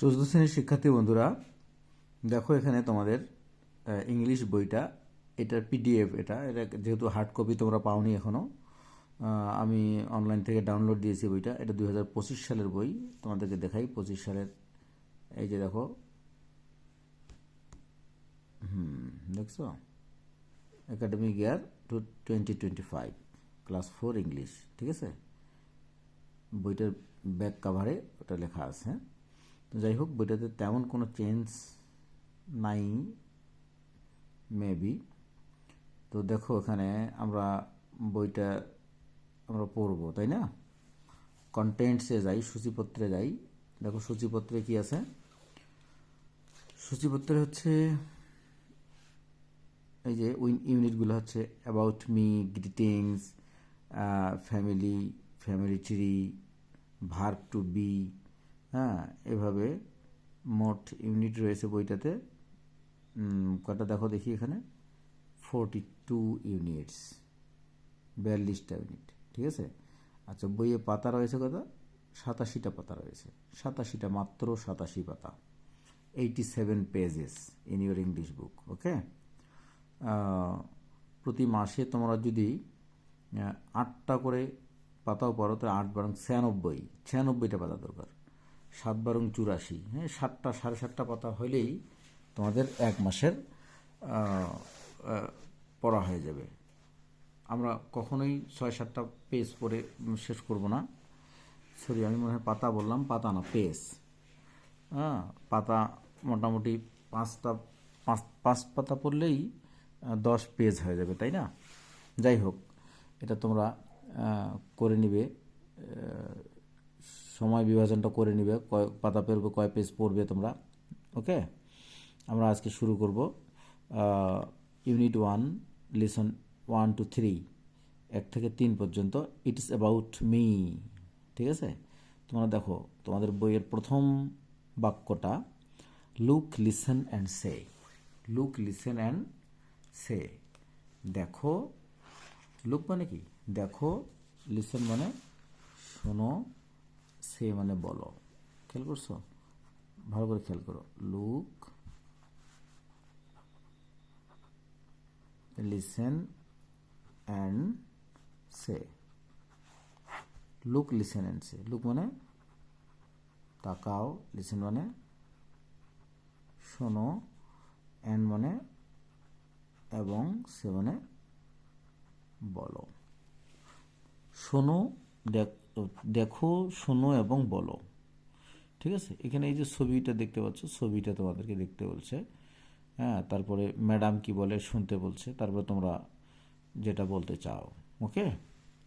চতুর্থ শ্রেণির শিক্ষার্থী বন্ধুরা, দেখো এখানে তোমাদের ইংলিশ বইটা এটার পিডিএফ এটা এটা যেহেতু হার্ড কপি তোমরা পাওনি এখনও আমি অনলাইন থেকে ডাউনলোড দিয়েছি বইটা, এটা দুই হাজার পঁচিশ সালের বই, তোমাদেরকে দেখাই পঁচিশ সালের, এই যে দেখো, হুম, দেখছ academic year two twenty twenty five class four English ঠিক আছে বইটার ব্যাক কাভারে ওটা লেখা আছে হ্যাঁ? যাই হোক, বইটাতে তেমন কোনো চেঞ্জ নাই মেবি তো দেখো, এখানে আমরা বইটা আমরা পড়ব, তাই না? কন্টেন্টসে যাই, সূচিপত্রে যাই। দেখো, সূচিপত্রে কি আছে? সূচিপত্রে হচ্ছে এই যে উইন ইউনিটগুলো হচ্ছে about me greetings family family tree verb to be হ্যাঁ এভাবে মোট ইউনিট রয়েছে বইটাতে। কটা দেখো দেখি এখানে। ফোরটি টু ইউনিটস বিয়াল্লিশটা ইউনিট ঠিক আছে? আচ্ছা বইয়ে পাতা রয়েছে কত? সাতাশিটা পাতা রয়েছে। সাতাশিটা মাত্র সাতাশি পাতা। Eighty seven pages in your English book okay প্রতি মাসে তোমরা যদি আটটা করে পাতাও পড়ো তো আট বারং ছিয়ানব্বই, ছিয়ানব্বইটা পাতা দরকার। সাত বারং চুরাশি। হ্যাঁ সাতটা সাড়ে সাতটা পাতা হলেই তোমাদের এক মাসের পড়া হয়ে যাবে। আমরা কখনোই ছয় সাতটা পেজ উম, শেষ করব না। সরি আমি মনে হয় পাতা বললাম পাতা না পেজ। হ্যাঁ পাতা মোটামুটি পাঁচটা পাঁচ পাঁচ পাতা পড়লেই দশ পেজ হয়ে যাবে তাই না? যাই হোক এটা তোমরা করে নিবে সময় বিভাজনটা করে নিবে, কয় পাতা পড়বে কয় পেজ পড়বে তোমরা ওকে আমরা আজকে শুরু করব unit one listen one two three এক থেকে তিন পর্যন্ত ইট ইস অ্যাবাউট মি ঠিক আছে? তোমরা দেখো, তোমাদের বইয়ের প্রথম বাক্যটা look listen and say look listen and say দেখো লুক মানে কি? দেখো লিসেন মানে শোনো সে মানে বলো। খেয়াল করছ? ভালো করে খেয়াল করো। Look, listen, and say. Look, listen, and say. Look মানে তাকাও। লিসেন মানে শোনো। অ্যান্ড মানে এবং সে মানে বলো। শোনো, দেখ- দেখো, শোনো এবং বলো। ঠিক আছে? এখানে এই যে ছবিটা দেখতে পাচ্ছ, ছবিটা তোমাদেরকে দেখতে বলছে। হ্যাঁ তারপরে ম্যাডাম কি বলে শুনতে বলছে, তারপরে তোমরা যেটা বলতে চাও, ওকে?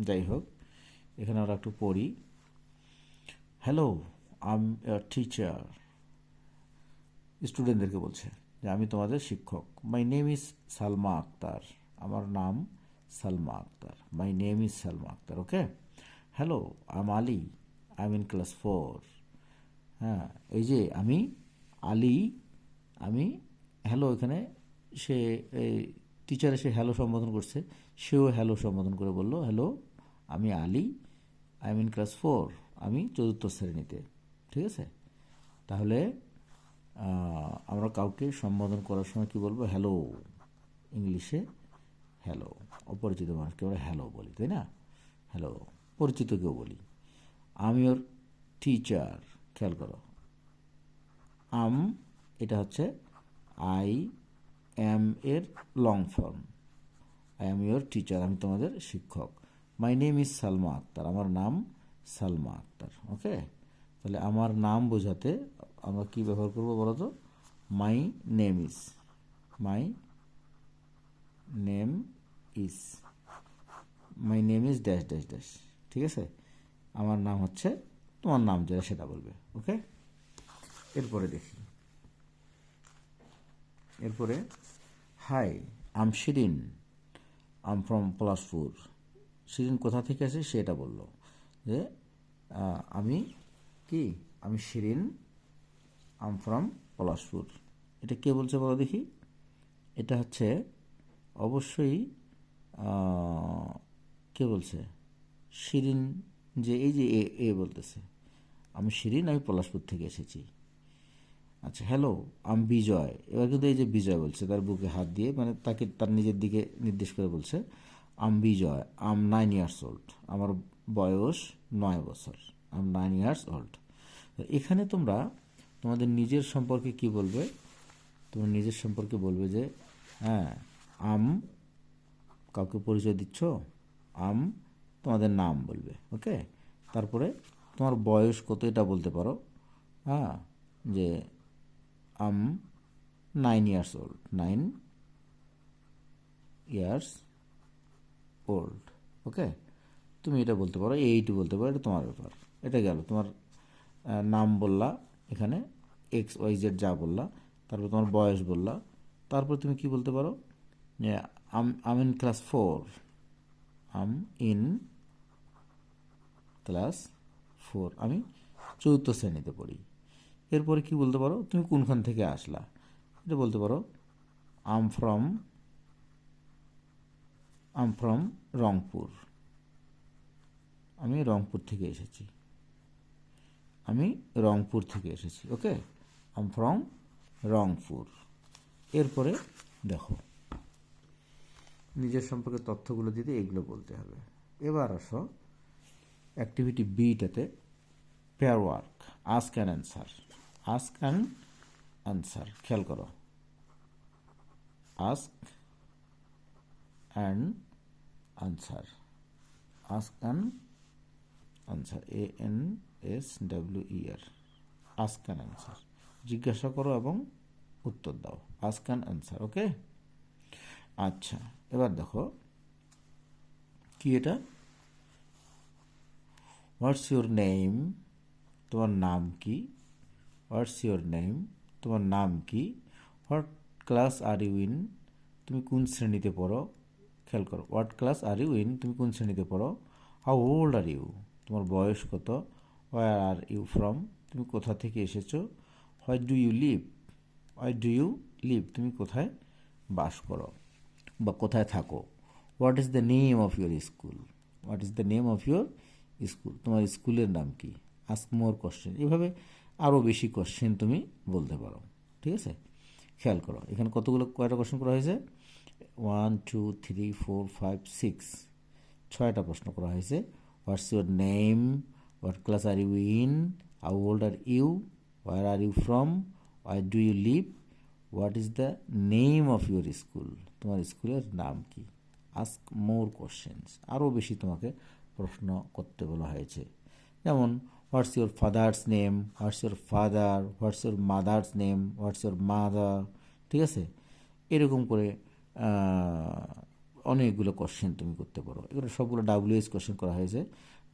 যাই হোক, এখানে আমরা একটু পড়ি। Hello, I'm teacher. স্টুডেন্টদেরকে বলছে যে, আমি তোমাদের শিক্ষক। My name is Salma Akhtar. আমার নাম Salma Akhtar. My name is Salma Akhtar, okay? Hello I'm Ali I am in class four হ্যাঁ এই যে আমি আলি, আমি হ্যালো এখানে, সে টিচার এসে হ্যালো সম্বোধন করছে, সেও হ্যালো সম্বোধন করে বলল হ্যালো আমি Ali I am in class four আমি চতুর্থ শ্রেণীতে। ঠিক আছে? তাহলে আমরা কাউকে সম্বোধন করার সময় কি বলব? হ্যালো ইংলিশে হ্যালো অপরিচিত মানুষকে আমরা হ্যালো বলি, তাই না? হ্যালো পরিচিত কেউ বলি। আমি ওর টিচার খেয়াল করো। আম, এটা হচ্ছে আই এম এর long form I am your teacher আমি তোমাদের শিক্ষক। My name is Salma Akhtar আমার নাম সালমা আক্তার ওকে তাহলে আমার নাম বোঝাতে আমরা কি ব্যবহার করব বলো তো? My name is my name is my name is dash dash dash ঠিক আছে? আমার নাম হচ্ছে, তোমার নাম যেটা সেটা বলবে, ওকে? এরপরে দেখি। এরপরে, hi I'm Shirin I'm from Palashpur. Shirin কোথা থেকে আসে সেটা বলল যে আমি কি? আমি শিরিন আম ফ্রম পলাশপুর। এটা কে বলছে বলো দেখি? এটা হচ্ছে, অবশ্যই কে বলছে? শিরিন যে এই যে এ এ বলতেছে, আমি শিরিন, আমি পলাশপুর থেকে এসেছি। আচ্ছা হ্যালো আম বিজয়। এবার কিন্তু এই যে বিজয় বলছে, তার বুকে হাত দিয়ে মানে তাকে তার নিজের দিকে নির্দেশ করে বলছে I'm Bijoy I'm nine years old আমার বয়স নয় বছর আম নাইন ইয়ার্স ওল্ড এখানে তোমরা তোমাদের নিজের সম্পর্কে কি বলবে? তোমার নিজের সম্পর্কে বলবে যে হ্যাঁ আম কাউকে পরিচয় দিচ্ছ? আম তোমাদের নাম বলবে, ওকে? তারপরে তোমার বয়স কত এটা বলতে পারো। হ্যাঁ যে I'm nine years old nine years old okay? তুমি এটা বলতে পারো এইট বলতে পারো, এটা তোমার ব্যাপার। এটা গেল, তোমার নাম বললা, এখানে এক্স ওয়াই জেড যা বললা, তারপর তোমার বয়স বললা, তারপর তুমি কি বলতে পারো? যে I'm I'm in class four I'm in class four, আমি চতুর্থ শ্রেণীতে পড়ি। এরপরে কি বলতে পারো? তুমি কোনখান থেকে আসলা? এটা বলতে পারো I'm from I'm from Rangpur. আমি রংপুর থেকে এসেছি। আমি রংপুর থেকে এসেছি, ওকে? আম ফ্রম রংপুর। এরপরে দেখো, নিজের সম্পর্কে তথ্যগুলো দিতে এগুলো বলতে হবে। এবার আসো activity বিটাতে pair work ask and answer ask and answer খেয়াল করো। Ask and answer ask and answer A N S W E R ask and answer জিজ্ঞাসা করো এবং উত্তর দাও। আস্ক অ্যান্ড আনসার ওকে আচ্ছা এবার দেখো, কি এটা? হোয়াটস ইউর নেম তোমার নাম কি? হোয়াটস ইউর নেম তোমার নাম কি? What class are you in তুমি কোন শ্রেণীতে পড়ো? খেয়াল করো। What class are you in তুমি কোন শ্রেণীতে পড়ো? হাউ ওল্ড আর ইউ তোমার বয়স কত? ওয়ার আর ইউ ফ্রম তুমি কোথা থেকে এসেছ? Why do you live why do you live তুমি কোথায় বাস করো? বা কোথায় থাকো? What is the name of your school what is the name of your school. তোমার স্কুলের নাম কি? আস্ক মোর কোশ্চেন এভাবে আরও বেশি কোশ্চেন তুমি বলতে পারো। ঠিক আছে? খেয়াল করো। এখানে কতগুলো, কয়টা কোশ্চেন করা হয়েছে? One two three four five six ছয়টা প্রশ্ন করা হয়েছে। What's your name what class are you in how old are you where are you from why do you live what is the name of your school তোমার স্কুলের নাম কি? Ask মোর questions আরও বেশি তোমাকে প্রশ্ন করতে বলা হয়েছে। যেমন what's your father's name what's your father what's your mother's name what's your mother ঠিক আছে? এরকম করে অনেকগুলো কোশ্চেন তুমি করতে পারো। এগুলো সবগুলো ডাব্লিউএস কোশ্চেন করা হয়েছে।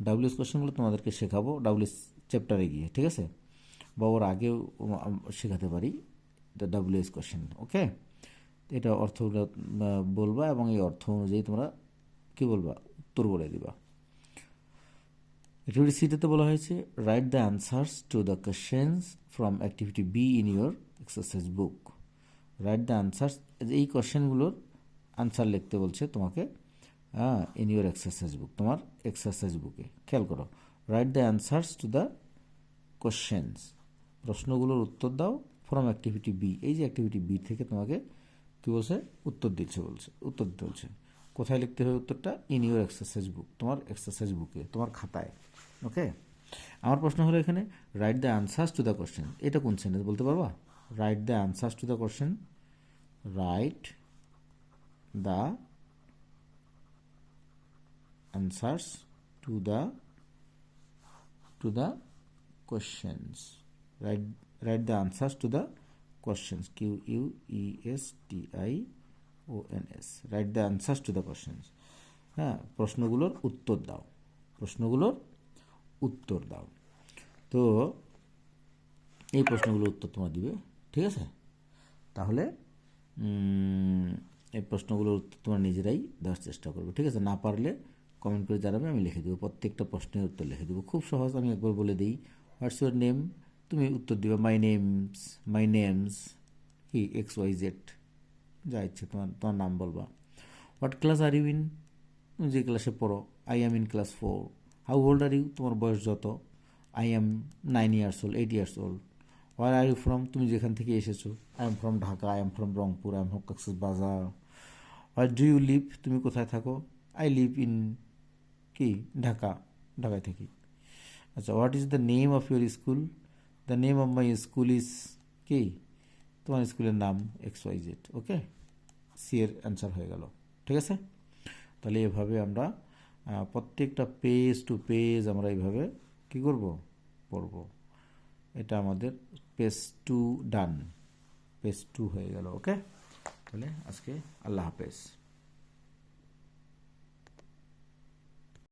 ডাব্লিউএস কোশ্চেনগুলো তোমাদেরকে শেখাবো ডাব্লিউএস চ্যাপ্টারে গিয়ে, ঠিক আছে? বা ওর আগেও শেখাতে পারি দ্য ডাব্লিউএস কোশ্চেন ওকে এটা অর্থগুলো বলবা এবং এই অর্থ অনুযায়ী তোমরা কী বলবা? উত্তর বলে দিবা। অ্যাক্টিভিটি সিটাতে বলা হয়েছে write the answers to the questions from activity B in your exercise book write the answers এই কোশ্চেনগুলোর আনসার লিখতে বলছে তোমাকে হ্যাঁ ইন ইউর এক্সারসাইজ বুক তোমার এক্সারসাইজ বুকে খেয়াল করো write the answers to the questions প্রশ্নগুলোর উত্তর দাও ফ্রম অ্যাক্টিভিটি বি এই যে অ্যাক্টিভিটি বি থেকে তোমাকে কী বলছে? উত্তর দিচ্ছে বলছে, উত্তর দিতে বলছে। কোথায় লিখতে হবে উত্তরটা? ইন ইউর এক্সারসাইজ বুক তোমার এক্সারসাইজ বুকে তোমার খাতায়। ওকে আমার প্রশ্ন হলো এখানে write the answers to the question এটা কোন সেন্টেন্স বলতে পারবা? Write the answers to the question write the answers to the to the questions. Write write the answers to the questions. Q u e s t i o n s. Write the answers to the questions. হ্যাঁ প্রশ্নগুলোর উত্তর দাও। প্রশ্নগুলোর উত্তর দাও। তো এই প্রশ্নগুলোর উত্তর তোমরা দিবে, ঠিক আছে? তাহলে এই প্রশ্নগুলোর উত্তর তোমরা নিজেরাই দেওয়ার চেষ্টা করবে, ঠিক আছে? না পারলে কমেন্ট করে জানাবে, আমি লিখে দেবো। প্রত্যেকটা প্রশ্নের উত্তর লিখে দেবো। খুব সহজ, আমি একবার বলে দিই হোয়াটস ইউর নেম তুমি উত্তর দিবে মাই নেমস মাই নেমস কি এক্স ওয়াই জেড যা ইচ্ছে তোমার তোমার নাম বলবা। What class are you in যে ক্লাসে পড়ো I am in class four how old are you তোমার বয়স যত। I am nine years old eight years old where are you from তুমি যেখান থেকে এসেছ। I am from Dhaka I am from Rangpur I am from Cox's Bazar where do you live তুমি কোথায় থাকো? আই লিভ ইন কি? ঢাকা ঢাকায় থাকি। আচ্ছা what is the name of your school the name of my school is কি? তোমার স্কুলের নাম X Y Z okay C এর অ্যান্সার হয়ে গেল। ঠিক আছে? তাহলে এভাবে আমরা প্রত্যেকটা পেজ টু পেজ আমরা এইভাবে কি করব? পড়ব। এটা আমাদের page two done page two হয়ে গেল ওকে তাহলে আজকে আল্লাহ হাফেজ।